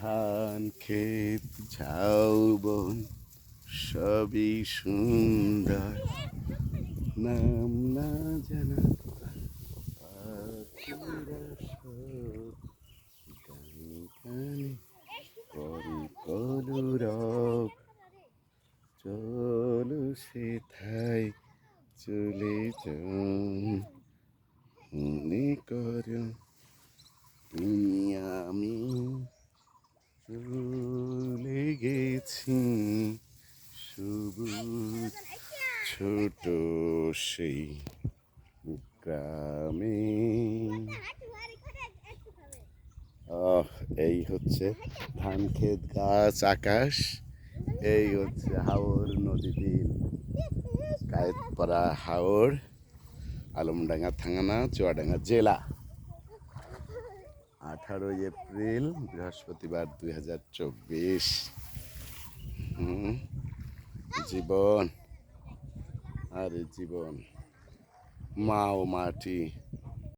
ধান, ক্ষেত ঝাউবন সবই সুন্দর। নাম না জানা গানে করে কলরব চলো চলে যাও, মনে করো চলে গেছি সবুজ ছোট সেই গ্রামে। এই হচ্ছে ধান ক্ষেত গাছ আকাশ। এই হচ্ছে হাওর নদী বিল কায়েতপাড়া হাওর, আলমডাঙ্গা থানা চুয়াডাঙ্গা জেলা। আঠারোই এপ্রিল বৃহস্পতিবার দুই হাজার চব্বিশ। জীবন আরে জীবন। মা ও মাটি।